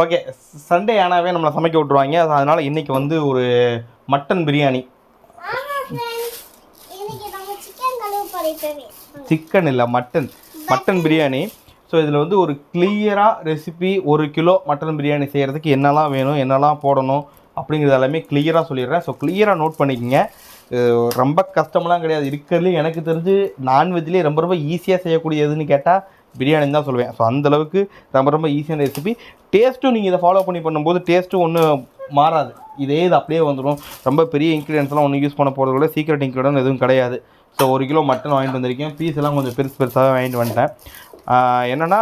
Okay Sunday ஆனாவே நம்மளை சமைக்க விட்ருவாங்க அதனால் இன்றைக்கி வந்து ஒரு மட்டன் பிரியாணி. சிக்கன் இல்லை மட்டன் மட்டன் பிரியாணி. ஸோ இதில் வந்து ஒரு கிளியராக ரெசிபி ஒரு கிலோ மட்டன் பிரியாணி செய்கிறதுக்கு என்னெல்லாம் வேணும் என்னெல்லாம் போடணும் அப்படிங்கிறது எல்லாமே கிளியராக சொல்லிடுறேன். ஸோ கிளியராக நோட் பண்ணிக்கங்க. ரொம்ப கஷ்டமெல்லாம் கிடையாது. இருக்கிறதுலே எனக்கு தெரிஞ்சு நான்வெஜ்லேயே ரொம்ப ரொம்ப ஈஸியாக செய்யக்கூடியதுன்னு கேட்டால் பிரியாணி தான் சொல்லுவேன் ஸோ அந்தளவுக்கு ரொம்ப ரொம்ப ஈஸியான ரெசிபி டேஸ்ட்டும் நீங்கள் இதை ஃபாலோ பண்ணி பண்ணும்போது டேஸ்ட்டும் ஒன்றும் மாறாது. இதே இது அப்படியே வந்துடும் ரொம்ப பெரிய இன்க்ரீடியன்ஸ்லாம் ஒன்றும் யூஸ் பண்ண போகிறது கூட சீக்ரெட் இன்க்ரீடியன்ட் எதுவும் கிடையாது. ஸோ ஒரு கிலோ மட்டன் வாங்கிட்டு வந்திருக்கேன். பீஸ் எல்லாம் கொஞ்சம் பெருசு பெருசாகவே வாங்கிட்டு வந்துட்டேன். என்னன்னா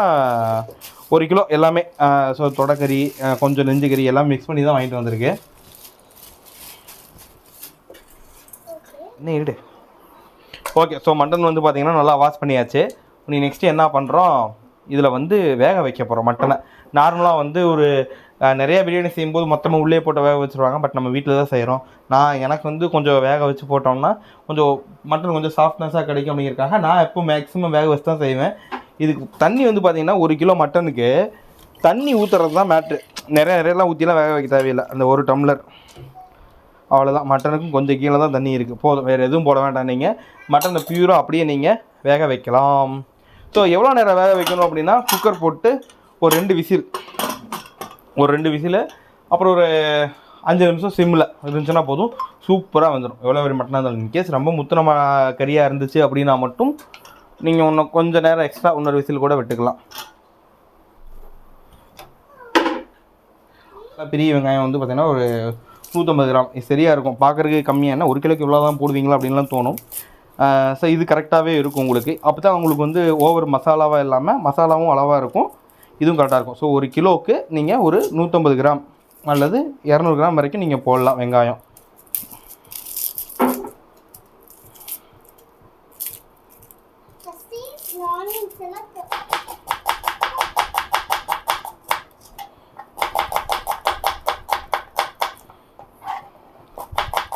ஒரு கிலோ எல்லாமே ஸோ தொடக்கறி கொஞ்சம் நெஞ்சு கறி எல்லாம் மிக்ஸ் பண்ணி தான் வாங்கிட்டு வந்திருக்கு என்ன இரு ஓகே ஸோ மட்டன் வந்து பார்த்தீங்கன்னா நல்லா வாஷ் பண்ணியாச்சு. நீ நெக்ஸ்ட்டு என்ன பண்ணுறோம் இதில் வந்து வேக வைக்க போகிறோம் மட்டனை. நார்மலாக வந்து ஒரு நிறைய பிரியாணி செய்யும்போது மொத்தமாக உள்ளே போட்டு வேக வச்சுருவாங்க. பட் நம்ம வீட்டில் தான் செய்கிறோம் நான் எனக்கு வந்து கொஞ்சம் வேக வச்சு போட்டோம்னா கொஞ்சம் மட்டன் கொஞ்சம் சாஃப்ட்னஸாக கிடைக்கும் அப்படிங்கிறக்காக நான் எப்போ மேக்ஸிமம் வேக வச்சு தான் செய்வேன். இதுக்கு தண்ணி வந்து பார்த்திங்கன்னா ஒரு கிலோ மட்டனுக்கு தண்ணி ஊற்றுறது தான் மேட்ரு நிறைய நிறையலாம் ஊற்றிலாம் வேக வைக்க தேவையில்லை. அந்த ஒரு டம்ளர் அவ்வளோதான் மட்டனுக்கும் கொஞ்சம் கீழே தான் தண்ணி இருக்குது போதும். வேறு எதுவும் போட வேண்டாம் நீங்கள் மட்டனை பியூராக அப்படியே நீங்கள் வேக வைக்கலாம். ஸோ எவ்வளோ நேரம் வேக வைக்கணும் அப்படின்னா குக்கர் போட்டு ஒரு ரெண்டு விசில். ஒரு ரெண்டு விசில் அப்புறம் ஒரு அஞ்சு நிமிஷம் சிம்மில் இருந்துச்சுன்னா போதும். சூப்பராக வந்துடும் எவ்வளோ பெரிய மட்டனாக இருந்தாலும். இன்கேஸ் ரொம்ப முத்தனமாக கறியாக இருந்துச்சு அப்படின்னா மட்டும் நீங்கள் இன்னும் கொஞ்சம் நேரம் எக்ஸ்ட்ரா இன்னொரு விசில் கூட விட்டுக்கலாம். பெரிய வெங்காயம் வந்து பார்த்திங்கன்னா ஒரு நூற்றம்பது கிராம். இது சரியாக இருக்கும். பார்க்குறதுக்கு கம்மியாக என்ன? ஒரு கிலோக்கு இவ்வளோ தான் போடுவீங்களா அப்படின்லாம் தோணும். ஸோ இது கரெக்டாகவே இருக்கும் உங்களுக்கு. அப்போ தான் உங்களுக்கு வந்து ஓவர் மசாலாவாக இல்லாமல் மசாலாவும் அளவாக இருக்கும். இதுவும் கரெக்டாக இருக்கும். ஸோ ஒரு கிலோவுக்கு நீங்கள் ஒரு நூற்றம்பது கிராம் அல்லது இரநூறு கிராம் வரைக்கும் நீங்கள் போடலாம் வெங்காயம்.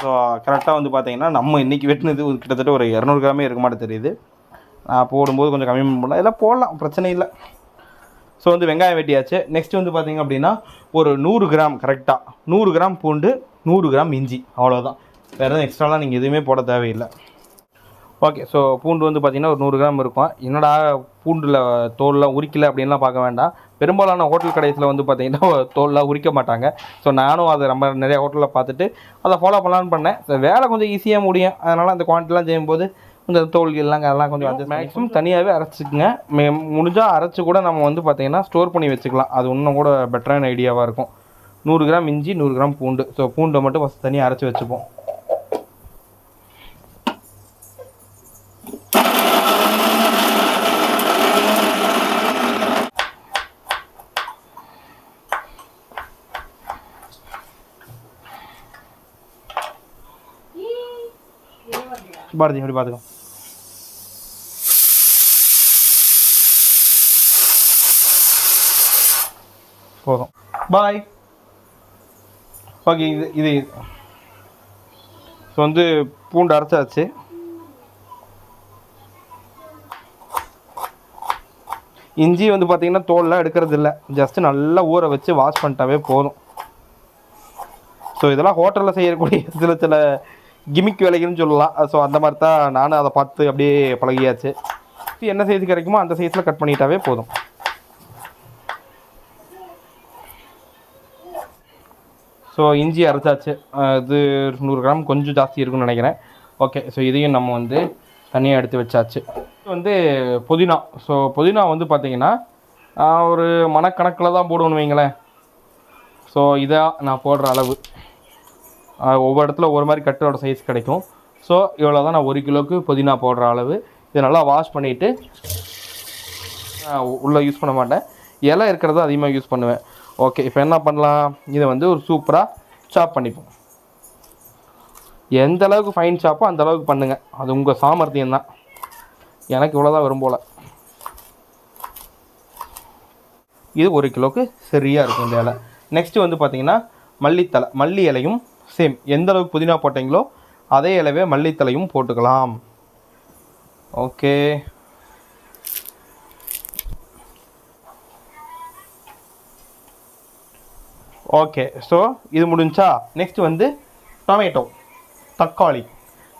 ஸோ கரெக்டாக வந்து பார்த்தீங்கன்னா நம்ம இன்றைக்கி வெட்டினது ஒரு கிட்டத்தட்ட ஒரு இரநூறு கிராமே இருக்க மாட்டே தெரியுது. நான் போடும்போது கொஞ்சம் கம்மி பண்ணலாம். இதெல்லாம் போடலாம் பிரச்சனை இல்லை. ஸோ வந்து வெங்காயம் வெட்டியாச்சு. நெக்ஸ்ட் வந்து பார்த்தீங்க அப்படின்னா ஒரு நூறு கிராம் கரெக்டாக நூறு கிராம் பூண்டு நூறு கிராம் இஞ்சி. அவ்வளோதான் வேறு எதுவும் எக்ஸ்ட்ராலாம் நீங்கள் எதுவுமே போட தேவையில்லை. ஓகே ஸோ பூண்டு வந்து பார்த்தீங்கன்னா ஒரு நூறு கிராம் இருக்கும். என்னடா பூண்டில் தோல்லாம் உரிக்கல அப்படின்லாம் பார்க்க வேண்டாம். பெரும்பாலான ஹோட்டல் கடைசியில் வந்து பார்த்தீங்கன்னா தோல்லாம் உரிக்க மாட்டாங்க. ஸோ நானும் அதை ரொம்ப நிறைய ஹோட்டலில் பார்த்துட்டு அதை ஃபாலோ பண்ணலான்னு பண்ணேன். ஸோ வேலை கொஞ்சம் ஈஸியாக முடியும். அதனால் அந்த குவான்டிட்டிலாம் செய்யும்போது கொஞ்சம் தோல்கள்லாம் அதெல்லாம் கொஞ்சம் மேக்ஸிமம் தனியாகவே அரைச்சிக்கங்க. முடிஞ்சால் அரைச்சி கூட நம்ம வந்து பார்த்தீங்கன்னா ஸ்டோர் பண்ணி வச்சுக்கலாம். அது இன்னும் கூட பெட்டரான ஐடியாவாக இருக்கும். நூறு கிராம் இஞ்சி நூறு கிராம் பூண்டு. ஸோ பூண்டை மட்டும் ஃபஸ்ட் தனியாக அரைச்சி வச்சுப்போம். பாரதி இப்படி பார்த்துக்கோ போதும் பாய் ஓகே இது இது ஸோ வந்து பூண்டு அரைச்சாச்சு இஞ்சி வந்து பார்த்தீங்கன்னா தோல்லாம் எடுக்கிறது இல்லை ஜஸ்ட் நல்லா ஊற வச்சு வாஷ் பண்ணிட்டாவே போதும் ஸோ இதெல்லாம் ஹோட்டலில் செய்யக்கூடிய சில சில கிமிக் வேலைகள்னு சொல்லலாம். ஸோ அந்த மாதிரி தான் நானும் அதை பார்த்து அப்படியே பழகியாச்சு. என்ன சைஸ் கிடைக்குமோ அந்த சைஸில் கட் பண்ணிட்டாவே போதும். ஸோ இஞ்சி அரைச்சாச்சு. இது நூறு கிராம் கொஞ்சம் ஜாஸ்தி இருக்கும்னு நினைக்கிறேன். ஓகே ஸோ இதையும் நம்ம வந்து தனியாக எடுத்து வச்சாச்சு. இது வந்து புதினா. ஸோ புதினா வந்து பார்த்தீங்கன்னா ஒரு மனக்கணக்கில் தான் போடுவோன்னு வைங்களேன். ஸோ இதான் நான் போடுற அளவு. ஒவ்வொரு இடத்துல ஒரு மாதிரி கட்டோட சைஸ் கிடைக்கும். ஸோ இவ்வளோ தான் நான் ஒரு கிலோவுக்கு புதினா போடுற அளவு. இதை நல்லா வாஷ் பண்ணிவிட்டு உள்ளே யூஸ் பண்ண மாட்டேன். இலை இருக்கிறத அதிகமாக யூஸ் பண்ணுவேன். ஓகே இப்போ என்ன பண்ணலாம்? இதை வந்து ஒரு சூப்பராக சாப் பண்ணிப்போம். எந்த அளவுக்கு ஃபைன் சாப்போ அந்த அளவுக்கு பண்ணுங்கள் அது உங்கள் சாமர்த்தியம் தான். எனக்கு இவ்வளோதான் வரும் போல். இது ஒரு கிலோவுக்கு சரியாக இருக்கும் இந்த இலை. நெக்ஸ்ட்டு வந்து பார்த்திங்கன்னா மல்லித்தலை மல்லி இலையும் சேம் எந்த அளவுக்கு புதினா போட்டீங்களோ அதே அளவே மல்லித்தலையும் போட்டுக்கலாம். ஓகே ஓகே ஸோ இது முடிஞ்சா நெக்ஸ்ட் வந்து டொமேட்டோ தக்காளி.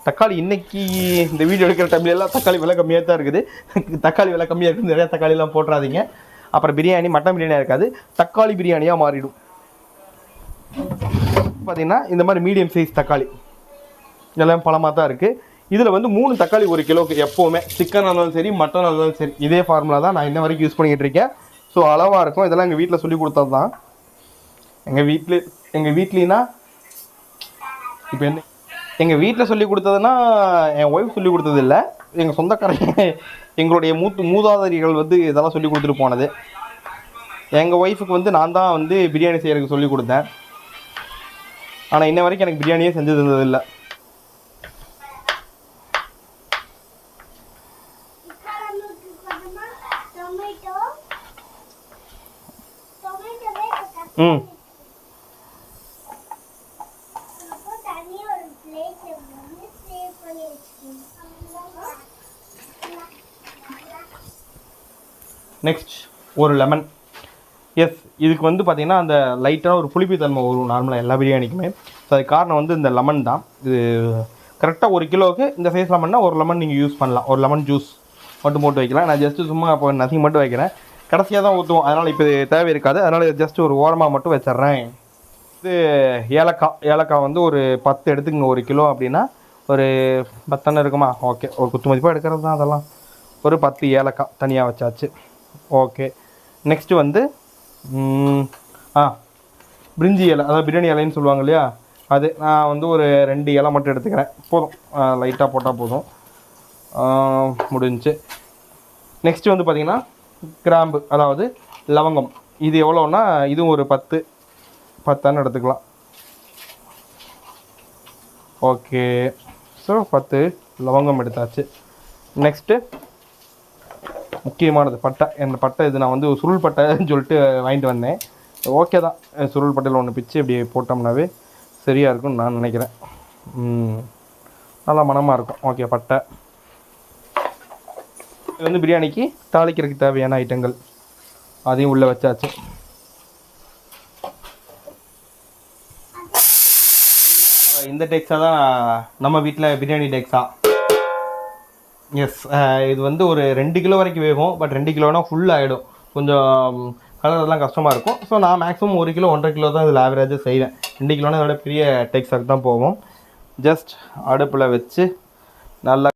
தக்காளி இன்னைக்கு இந்த வீடியோ எடுக்கிற டைம்ல எல்லாம் தக்காளி விலை கம்மியாக தான் இருக்குது. தக்காளி விலை கம்மியாக இருக்குது நிறையா தக்காளிலாம் போட்டுறாதீங்க. அப்புறம் பிரியாணி மட்டன் பிரியாணியாக இருக்காது. தக்காளி பிரியாணியாக மாறிடும். பார்த்தீங்கன்னா இந்த மாதிரி மீடியம் சைஸ் தக்காளி. எல்லாம் பழமாக தான் இருக்குது இதில் வந்து மூணு தக்காளி ஒரு கிலோக்கு எப்போவுமே. சிக்கன் இருந்தாலும் சரி மட்டன் இருந்தாலும் சரி இதே ஃபார்முலா தான் நான் இன்ன வரைக்கும் யூஸ் பண்ணிக்கிட்டு இருக்கேன். ஸோ அளவாக இருக்கும். இதெல்லாம் எங்கள் வீட்டில் சொல்லி கொடுத்தது தான். எங்கள் வீட்டில் எங்கள் வீட்லினா இப்போ என்ன எங்கள் வீட்டில் சொல்லி கொடுத்ததுன்னா என் ஒய்ஃப் சொல்லி கொடுத்தது இல்லை. எங்கள் சொந்தக்காரங்க எங்களுடைய மூத்து மூதாதரிகள் வந்து இதெல்லாம் சொல்லி கொடுத்துட்டு போனது. எங்கள் ஒய்ஃபுக்கு வந்து நான் தான் வந்து பிரியாணி செய்கிறதுக்கு சொல்லி கொடுத்தேன். ஆனால் இன்ன வரைக்கும் எனக்கு பிரியாணியே செஞ்சு தந்ததில்லை ம். நெக்ஸ்ட் ஒரு லெமன் எஸ் இதுக்கு வந்து பார்த்திங்கன்னா அந்த லைட்டாக ஒரு புளிப்புத்தன்மை வரும் நார்மலாக எல்லா பிரியாணிக்குமே. ஸோ அதுக்கு காரணம் வந்து இந்த லெமன் தான். இது கரெக்டாக ஒரு கிலோவுக்கு இந்த சைஸ் லெமன்னா ஒரு லெமன் நீங்கள் யூஸ் பண்ணலாம். ஒரு லெமன் ஜூஸ் மட்டும் போட்டு வைக்கலாம். நான் ஜஸ்ட்டு சும்மா இப்போ நசிங் மட்டும் வைக்கிறேன். கடைசியாக தான் ஊற்றுவோம் அதனால் இப்போ தேவை இருக்காது. அதனால் ஜஸ்ட் ஒரு ஓரமாக மட்டும் வச்சிட்றேன். இது ஏலக்காய் ஏலக்காய் வந்து ஒரு பத்து எடுத்துக்கங்க. ஒரு கிலோ அப்படின்னா ஒரு பத்தனை இருக்குமா? ஓகே ஒரு குத்து மதிப்பாக எடுக்கிறது தான் அதெல்லாம். ஒரு பத்து ஏலக்காய் தனியாக வச்சாச்சு. ஓகே நெக்ஸ்ட்டு வந்து ஆ. பிரிஞ்சி இலை அதாவது பிரியாணி இலைன்னு சொல்லுவாங்க இல்லையா? அது நான் வந்து ஒரு ரெண்டு இலை மட்டும் எடுத்துக்கிறேன். போதும். லைட்டாக போட்டால் போதும். முடிஞ்சு நெக்ஸ்ட்டு வந்து பார்த்திங்கன்னா கிராம்பு அதாவது லவங்கம். இது எவ்வளோன்னா இதுவும் ஒரு பத்து பத்தான்னு எடுத்துக்கலாம். ஓகே ஸோ பத்து லவங்கம் எடுத்தாச்சு. நெக்ஸ்ட்டு முக்கியமானது பட்டை. இந்த பட்டை இது நான் வந்து சுருள் பட்டைன்னு சொல்லிட்டு வாங்கிட்டு வந்தேன். ஓகே தான். சுருள் பட்டையில் ஒன்று பிச்சு இப்படி போட்டோம்னாவே சரியாக இருக்கும்னு நான் நினைக்கிறேன். நல்லா மணமாக இருக்கும். ஓகே பட்டை. இது வந்து பிரியாணிக்கு தாளிக்கிறதுக்கு தேவையான ஐட்டங்கள். அதையும் உள்ளே வச்சாச்சு. இந்த டேக்ஸா தான் நம்ம வீட்டில் பிரியாணி டேக்ஸா. எஸ் இது வந்து ஒரு ரெண்டு கிலோ வரைக்கும் வேகும் பட் ரெண்டு கிலோனா ஃபுல் ஆகிடும் கொஞ்சம் கலர்லாம் கஷ்டமாக இருக்கும். ஸோ நான் மேக்ஸிமம் ஒரு கிலோ ஒன்றரை கிலோ தான் இதில் ஆவரேஜாக செய்வேன். ரெண்டு கிலோனா இதோட பெரிய டெக்ஸாக்கு தான் போவோம் ஜஸ்ட் அடுப்பில் வச்சு நல்லா